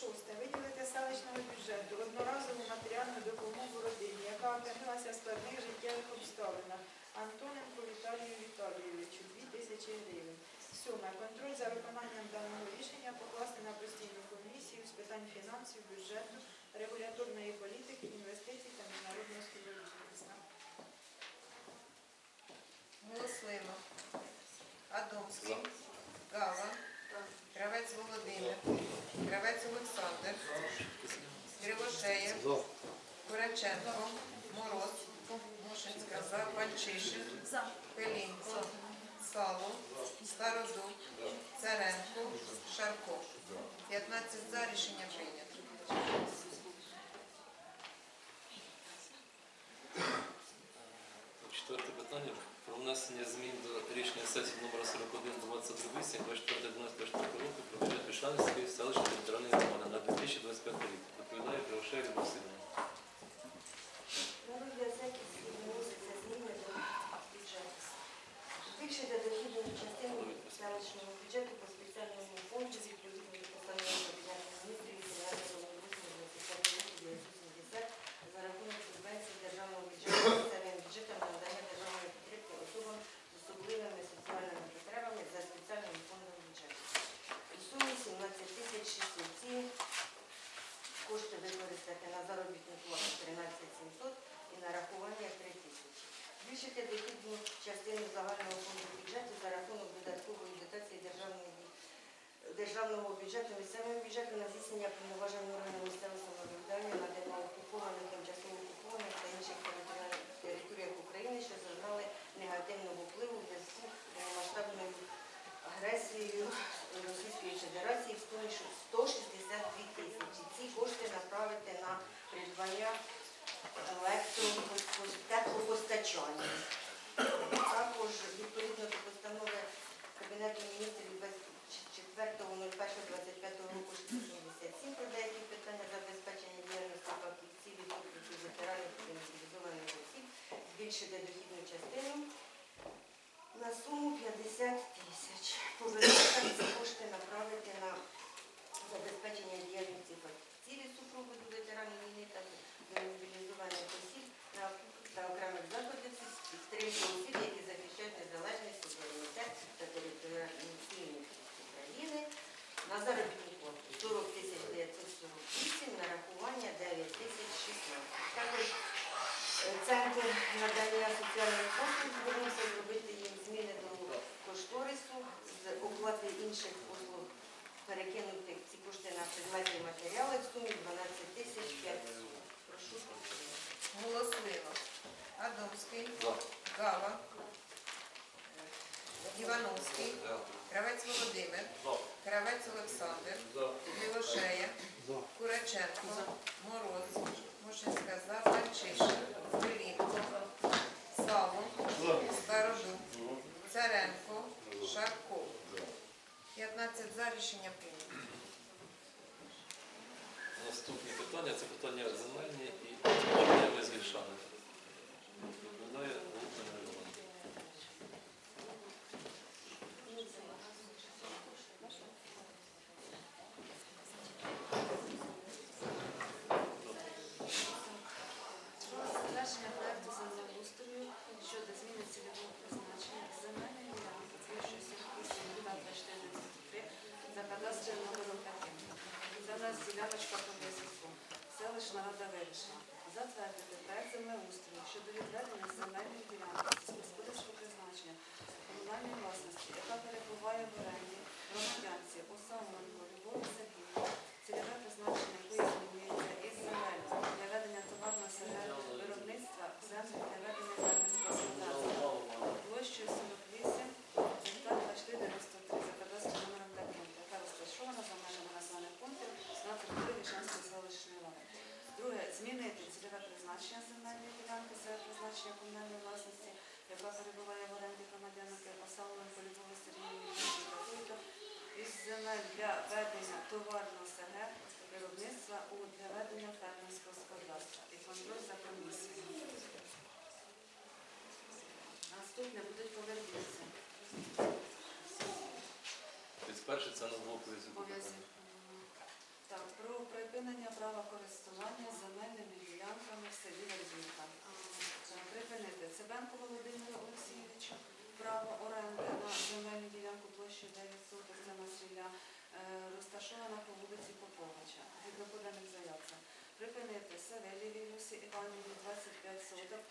Шосте. Виділити селищного бюджету одноразову матеріальну допомогу родині, яка опинилася в складних життєвих обставинах. Антоненко Віталію Віталійовичу 2 тисячі гривень. Сьоме. Контроль за виконанням даного рішення покласти на постійну комісію з питань фінансів, бюджету, регуляторної політики, інвестицій та міжнародного співробітництва. Голосуємо. Адамський, Гава, Кравець Володимир, Кравець Олександр, Кривошея, Кураченко, Мороз, Мошинська, За, Пальчишин, Пелінко, Сало, Стародуб, Царенко, Шарко. 15 за рішення прийнято. Четверте питання про внесення змін до рішення сесії номер 41 28 24 24 року про бюджет Пішанської селищної територіальної громади на 2025 рік. Доповідає Кривошея Любов Васильівна. На розгляд сесії вносяться зміни до бюджету. Збільшити дохідну частину селищного бюджету по спеціальному фонду відповідно до постанови Кабінету міністрів 970 за рахунок субвенцій державного бюджету місцевим бюджетом на надання державної підтримки особам з особливими соціальними потребами за спеціальним фондом бюджету. У сумі 17 тисяч 607 кошти використати на заробітну плату 13 700 і нарахування 3 тисячі. Збільшити дохідну частину загального фонду бюджету за рахунок додаткової дотації державної державного бюджету місцевого бюджету на здійснення повноважень органів місцевого самоврядування на демоокупованих, тимчасово окупованих та інших територіальних територіях України, що зазнали негативного впливу в зв'язку з повномасштабною агресією Російської Федерації в сумі 162 тисячі. Ці кошти направити на придбання електротеплопостачання. Також відповідно до постанови Кабінету міністрів 4.01.25 року 677 про деякі питання забезпечення діяльності фахівців і ветеранів та мобілізованих осіб, збільшити дохідну частину на суму 50 тисяч. Повернути ці кошти направити на забезпечення діяльності фахівців супроводу ветеранів війни та демобілізованих осіб та окремих заходів підтримки осіб, які захищають незалежність, суверенітет та територіальну цілісність України на заробітну плату 40 тисяч 948, нарахування 9 тисяч 16. Також е, Центр надання соціальних послуг звернувся зробити їм зміни до кошторису з оплати інших послуг, перекинути ці кошти на предметні матеріали в сумі 12 тисяч 500. Прошу підтримати. Голосуємо. Адамський, За. Гава, Івановський, Кравець Володимир, Кравець Олександр, Кривошея, Кураченко, Мороз, Мушинська, За, Пальчишин, Пилінко, Сало, Стародуб, Царенко, Шарко. 15 за рішення прийнято. Наступні питання це питання земельні і без Вішани. Доповідає Володимир Іванович. Про затвердження проекту землеустрою щодо зміни цільового призначення земельної ділянки площею 48 за кадастровим номером таким. Це у нас діляночка по висадку. Селищна рада вирішила. Затвердити проект землеустрою щодо відведення земельної для ведення товарного СГ, виробництва у для ведення фермерського господарства і контроль за комісією. Наступне будуть повернутися. Тобто перше це на. Так, про припинення права користування земельними ділянками в селі Вербівка. Припинити Цибенко Володимиру Олексійовичу право оренди на земельну ділянку площі 9 соток за насілля розташована по вулиці Поповича, згідно поданих заявця. Припинити Савелі Вільгусі Іванівні 25 соток.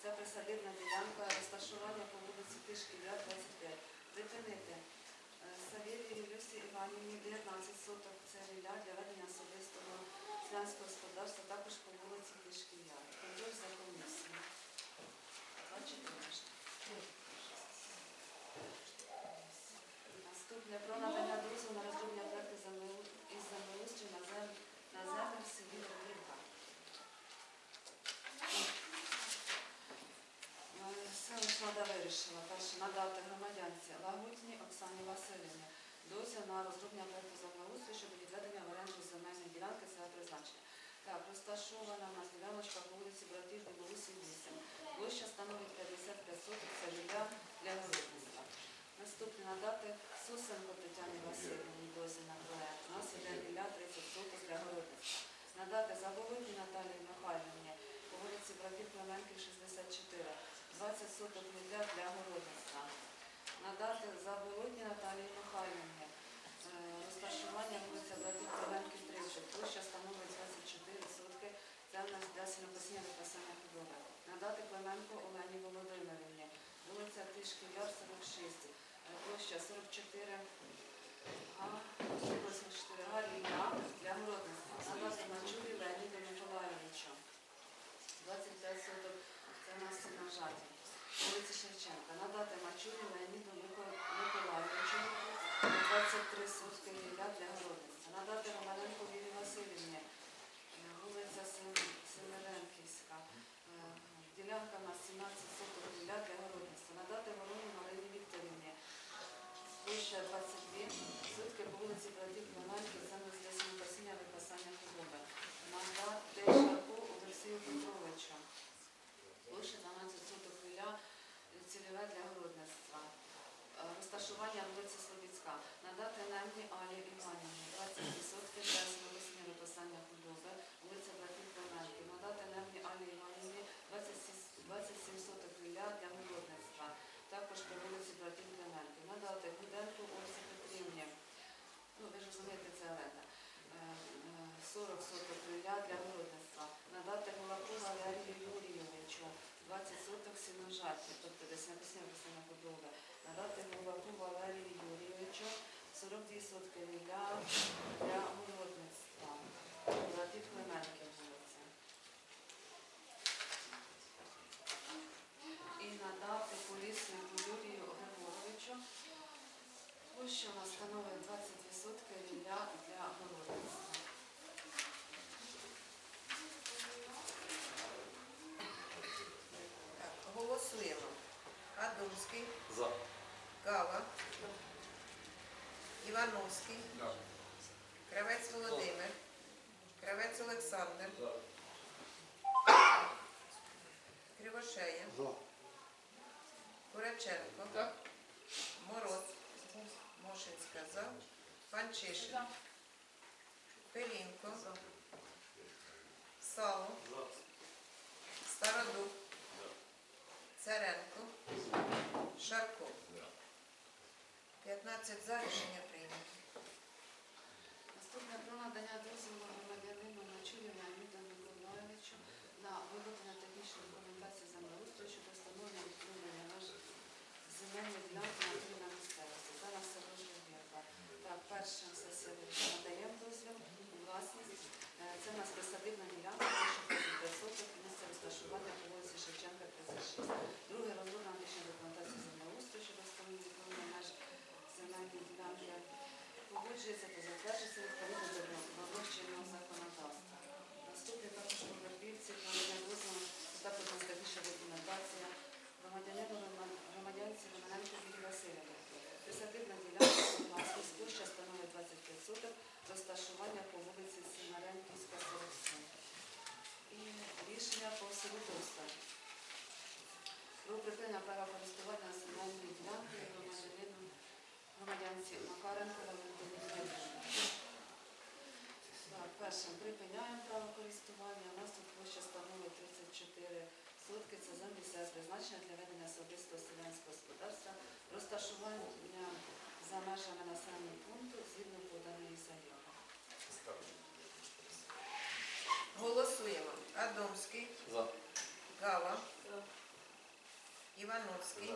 Це присадибна ділянка розташування по вулиці Тишкіля, 25. Припинити е, Савєлі Люсі Іванівні 19 соток. Це ріля для ведення особистого селянського господарства, також по вулиці Тишкіля. Контроль за комісію. 24. Наступне про надання. Рада вирішила перше надати громадянці Лагутній Оксані Васильівні дозвіл на розроблення проекту землеустрою щодо відведення в оренду земельної ділянки за призначення. Так, розташована в нас діляночка по вулиці Братів Білорусі 8. Площа становить 55 соток, це життя для городництва. Наступне надати Сусенко Тетяні Васильівні дозвіл на проект. У нас іде біля 30 соток для городництва. Надати Заболоті Наталії Михайлівні по вулиці Братів Клименків 64. 20 соток мідля для городництва. Надати Заболотні Наталії Михайлівні. е, Розташування вулиця Братів Клименків 30. Площа становить 24 сотки. Для сінокосіння випасання худоби. Надати Клименко Олені Володимирівні. Вулиця Тишківляр 46. Е, Площа 44 а 84 га для городництва. Надати Мачурі Леоніду Миколаєвичу. 25 соток. Це на жаті. Вулиці Шевченка. Надати Мачурі Леоніду Мико- Миколаєвичу 23 сотки рілля для городництва. Надати Романенко Вірі Васильівні. е, Вулиця Сем- Семеренківська. Е, Ділянка на 17 соток рілля для городництва. Надати Вороні Марині Вікторівні. Площа 22 сутки по вулиці Братів Клименки, землі для сінокосіння випасання худоби. Надати Шарку Олексію Петровичу. Площа 12 соток віля, цільове для городництва. Е, Розташування вулиця Слобідська. Надати Немні Алі Іванівні 20% для сінокосіння випасання худоби. Вулиця Братів Клименки. Надати Немні Алі Іванівні 27 27 соток віля для городництва. Також по вулиці Братів Клименки. Надати Гуденку Ользі Петрівні. Ну, ви ж розумієте, це Олена. Е, е, 40 соток віля для городництва. Надати Гулаку Валерію Юрійовичу 20 соток сіножаті, тобто десь написано на худоби. Надати Гулаку Валерію Юрійовичу 42 сотки віля для городництва. Братів Клименки вулиця. І надати Поліснику Юрію Григоровичу Площа у нас становить 22 сотки вілля для городництва. Так, голосуємо. Адомський, За. Гава, Івановський, Кравець Володимир, Кравець Олександр, Кривошея, Кураченко, Мороз, Мошинська за, Панчишин, Пелінко, Сало, Стародуб, Царенко, Шарко. 15 за рішення. Наступне про надання дозволу громадянину Мачулі Леоніду Миколаєвичу на виготовлення технічної документації землеустрою щодо встановлення відновлення меж земельної ділянки на території місцевості. Зараз це вірно. Так, перша сесія надаємо дозвіл у власність. Е, Це у нас присадибна ділянка, 55 соток, місце розташування по вулиці Шевченка, 36. Друге розроблена технічна документація землеустрою щодо встановлення відновлення меж земельної ділянки погоджується та затверджується відповідно до виборчого законодавства. Наступне також повербівці, надання дозволу, це також у нас технічна документація громадянину Роман- громадянці Романенко Вірі Васильівни. Присадибна ділянка власність площа становить 25 соток, розташування по вулиці Синаренківська, 47. І рішення по селу Тоста. Про припинення права користування земельною ділянкою громадянину громадянці Макаренко Валентині Дмитрівні. Так, першим припиняємо право користування. У нас тут площа становить 34 сотки. Це землі все призначення для ведення особистого селянського господарства, розташування за межами населеного пункту згідно поданої заяви. Голосуємо. Адомський, За. Гава, Івановський,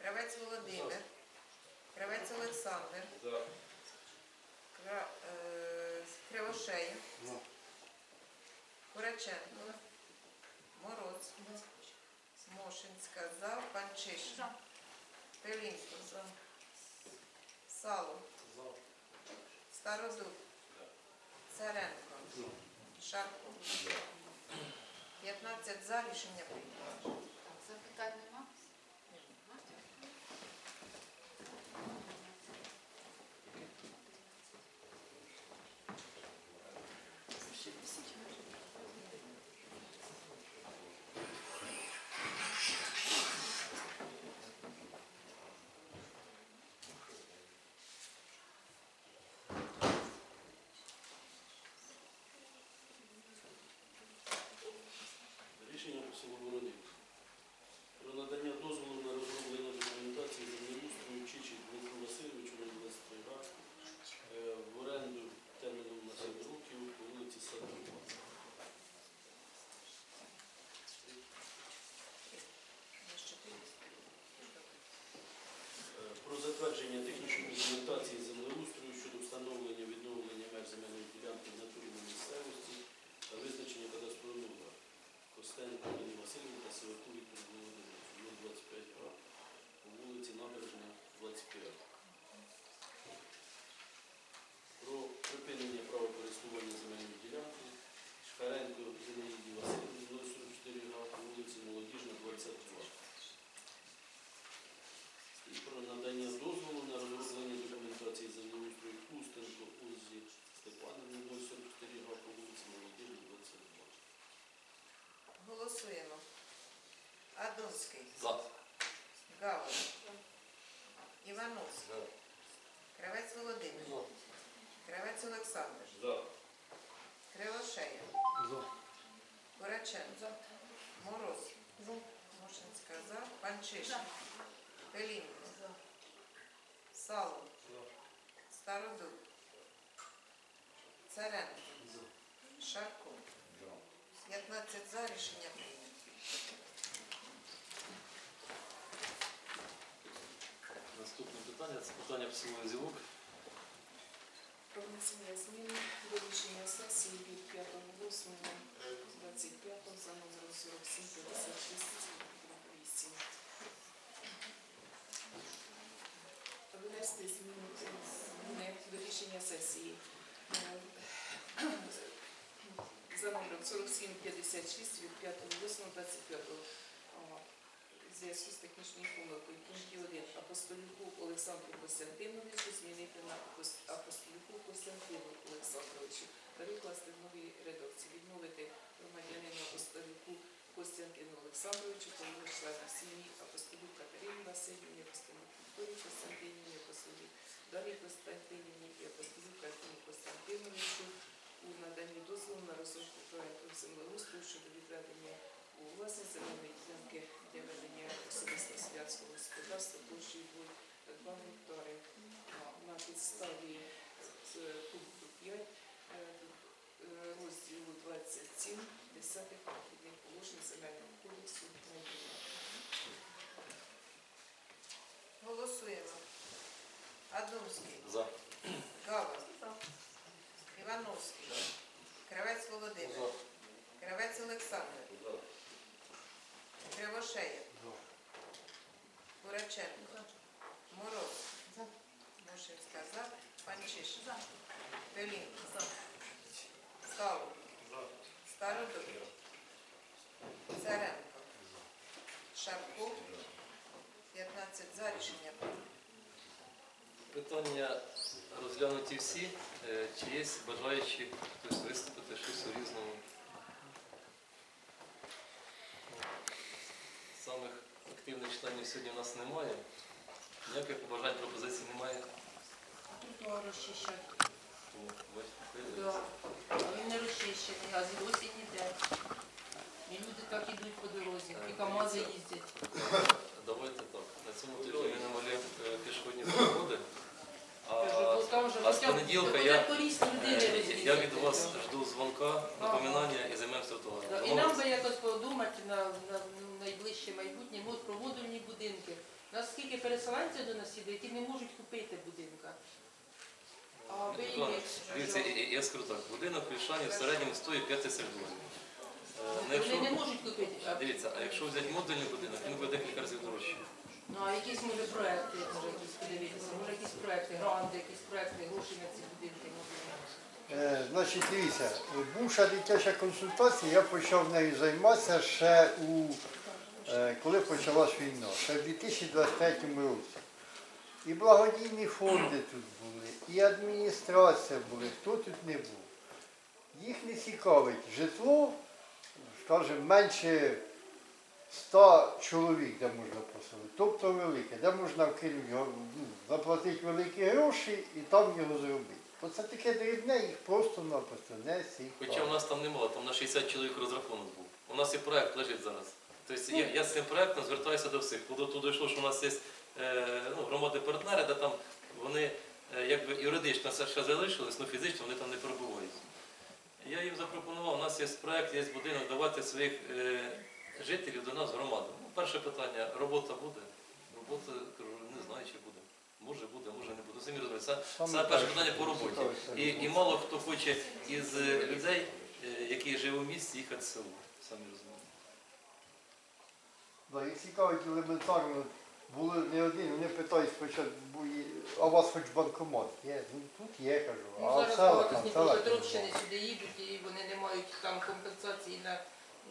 Кравець Володимир, Кравець Олександр, Кра- е, Кривошея, Кураченко, Мороз, Мошинська, За, Панчишин, Пилінко, Сало, Стародуб, Царенко, Шарко. 15 за рішення прийнято. Так, запитань нема? Рішення по селу Воронів. Про надання дозволу на розроблення документації землеустрою Чичі Дмитру Васильовичу на 23 га е, в оренду терміном на 7 років по вулиці Садова. Е, Затвердження технічної документації землеустрою щодо встановлення відновлення меж земельної ділянки в натурі на місцевості та визначення кадастрового. Костенко Ірини Васильівна та Сиваку Віктору Володимировичу, 025 га, по вулиці Набережна, 25. Про припинення права користування земельної ділянки Шкаренко Зинаїді Васильівні, 044 га, по вулиці Молодіжна, 22. І про надання дозволу на розроблення документації землеустрою Устенко Узі Степановні, 044 га, по вулиці Молодіжна, 22. Голосуємо. Адомський, За. Гава, Івановський, Кравець Володимир, Кравець Олександр, За. Кривошея, Кураченко, Мороз, Мошинська, За, Панчишин, Пилінко, Сало, Стародуб, Царенко, Шарко. 15 за. Рішення прийнято. Наступне питання це питання Зілок. Про внесення змін до рішення сесії від 5.8.25 за номером 4756 Внести зміни до рішення сесії е, за номером 4756 від 5.8.25 в зв'язку з технічною помилкою. Пункті 1. Апостолюку Олександру Костянтиновичу змінити на Апос- Апостолюку Костянтину Олександровичу та викласти в новій редакції. Відмовити громадянину Апостолюку Костянтину Олександровичу та його членам сім'ї Апостолюк Катерині Васильівні, Вікторії Костянтинівні, Апостолюк Дар'ї Костянтинівні і Апостолюк Картину Костянтиновичу у наданні дозволу на розробку проекту землеустрою щодо відведення у власність земельної ділянки для ведення особистого селянського господарства площею 2 гектари А, на підставі з пункту 5 е, е, розділу 27 десятих перехідних положень земельного кодексу України. Голосуємо. Адомський, За. Гава, Івановський, Кравець Володимир, Кравець Олександр, Кривошея, Кураченко, Мороз, Мошинська, За, Панчишин, Пилінко, Сало, Стародуб, Царенко, Шарко, 15 за рішення прийнято. Питання розглянуті всі. Е, Чи є бажаючі хтось виступити щось у різному? Самих активних членів сьогодні у нас немає. Ніяких побажань пропозицій немає. Розчищати. Він не розчищений, а зросить ніде. І люди так ідуть по дорозі, і КАМАЗи їздять. Давайте так. На цьому тижні ми намалюємо е, пішохідні переходи. А, Кажу, бо там вже а з хоча б понеділка я, е, я від вас жду дзвонка, напоминання і займемося товаром. І нам би якось подумати на, на найближче майбутнє, от проводульні будинки. У нас скільки переселенців до нас іде, які не можуть купити будинка. А ви їм Дивіться, я- я- я скажу так, будинок в Ільшані в середньому стоїть 5 тисяч доларів. Е, ну, Вони якщо- не можуть купити. А, Дивіться, а якщо взяти модульний будинок, він буде декілька разів дорожче. Ну а якісь може проекти, може якісь подивитися, може якісь проекти, гранди, якісь проекти, гроші на ці будинки. Е, Значить, дивіться, бувша дитяча консультація, я почав нею займатися ще у е, коли почалась війна, ще в 2023 році. І благодійні фонди тут були, і адміністрація були, хто тут не був. Їх не цікавить житло, скажімо, менше 100 чоловік, де можна поселити, тобто велике, де можна вкинути, його, ну, заплатити великі гроші і там його зробити. Оце таке дрібне, їх просто-напросто не Хоча у нас там немало, там на 60 чоловік розрахунок був. У нас і проект лежить зараз. Тобто я, я з цим проектом звертаюся до всіх. Коли тут дійшло, що у нас є е, ну, громади-партнери, де там вони е, якби юридично все ще залишились, але фізично вони там не перебувають. Я їм запропонував, у нас є проект, є будинок, давати своїх е, жителів до нас в громаду. Ну, перше питання, робота буде? Робота, кажу, не знаю, чи буде. Може буде, може не буде. Самі розумієте, це, перше питання по роботі. І, і мало хто хоче із е, людей, е, які живуть в місті, їхати в село. Самі розумієте. Да, їх цікавить елементарно. Були не один, вони питають спочатку, а у вас хоч банкомат є? Ну тут є, кажу. Ну, А в зараз селах багато з села. Дніпропетровщини сюди їдуть і вони не мають там компенсації на,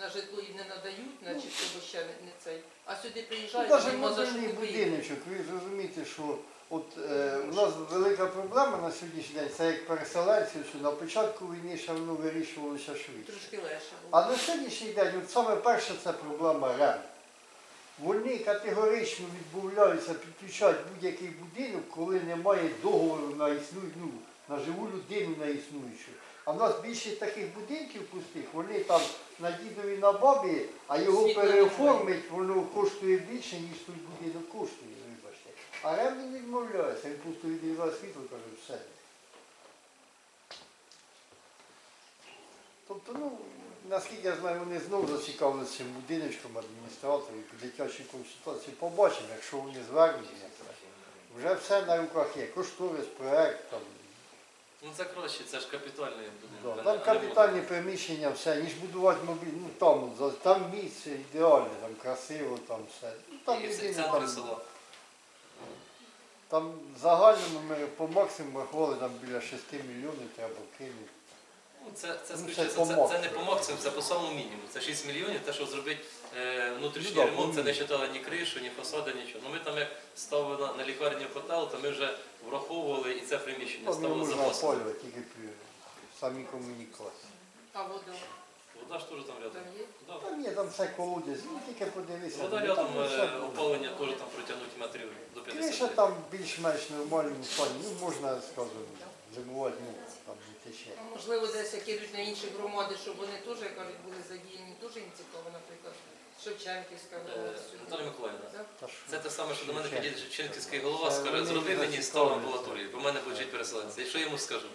на житло і не надають, начебто, бо ще не, цей. А сюди Ну, приїжджають, навіть нема за що модульний купити. будиночок, ви зрозумієте, що от е, у нас велика проблема на сьогоднішній день, це як переселенці, що на початку війни ще воно вирішувалося швидше. Трошки легше було. А на сьогоднішній день, от саме перше, це проблема рент. Вони категорично відмовляються підключати будь-який будинок, коли немає договору на існу... ну, на живу людину на існуючу. А в нас більше таких будинків пустих, вони там на дідові на бабі, а його переоформить, воно коштує більше, ніж той будинок коштує, вибачте. А рем не відмовляється, він просто відрізає світло, каже, все. Тобто, ну, наскільки я знаю, вони знову зацікавилися цим будиночком адміністраторів, дитячі консультації. Побачимо, якщо вони звернуться. Вже все на руках є. Кошторис, проект, там, Ну це краще, це ж капітальний будинок. да, а не- там а не капітальні приміщення, все, ніж будувати мобіль, ну там, за- там місце ідеальне, там красиво, там все. Ну, там І в єдине, центрі там, села. там в загальному ми по максимуму рахували, там біля 6 мільйонів треба кинути. Ну, це, це, Ну, скоріше це за по це, не максимуму. по максимуму, це по самому мінімуму. Це 6 мільйонів, те, що зробити е, внутрішній Ну, да, ремонт, це не вважали ні кришу, ні фасади, нічого. Ну ми там як ставили на, на лікарню котел, то ми вже враховували і це приміщення Там його ставили можна запасом. опалювати тільки при самій комунікації. А вода Вода ж теж там рядом. там є? Да. Там є, там все колодязь, ну тільки подивися. Вода ну, рядом, там все е, буде. опалення теж там протягнуть метрів до 50. Криша там більш-менш нормальному стані, ну можна, скажімо, зимувати, ну там не тече. А можливо, десь як ідуть на інші громади, щоб вони теж, як кажуть, були задіяні, теж їм наприклад, Шевченківська Е, громада. Наталя Миколаївна, це те саме, що до мене підійде Шевченківський голова, скаже, зроби мені зацікавлені. ставу амбулаторію, бо в мене будуть жити переселенці. І що я йому скажу?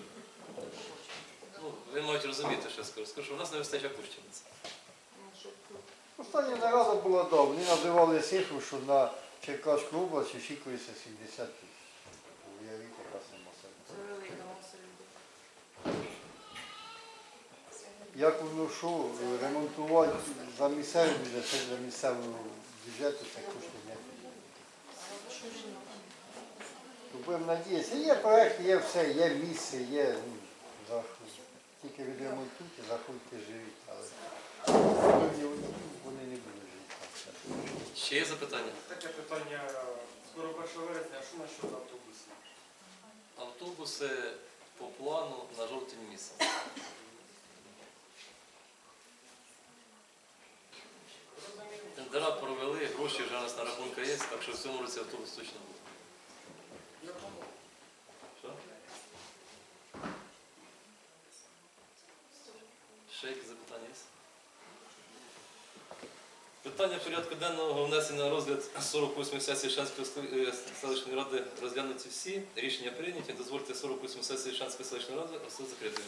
Ну, ви мають розуміти, що я скажу. Скажу, що у нас не вистачає це. Ну. Остання нарада була да, вони називали цифру, що на Черкаську область очікується 70 тисяч. Уявіть, яка сама Це себе. велика маса людей. Як воно що, ремонтувати за місцевий бюджет, це для місцевого бюджету, це коштів не буде. Будемо надіятися, є проект, є все, є місце, є, ну, за- тільки відремонтуйте, заходьте живіть, але вони, вони не будуть жити все. Ще є запитання? Таке питання. Скоро 1 вересня, а що насчет автобусів? Автобуси по плану на жовтень місяць. Тендера провели, гроші вже у є, так що в цьому році автобус точно буде. Ще якісь запитання є? Питання порядку денного внесення на розгляд 48 сесії Шанської е, селищної ради розглянуті всі. Рішення прийняті. Дозвольте 48 сесії Шанської селищної ради оголосити закритою.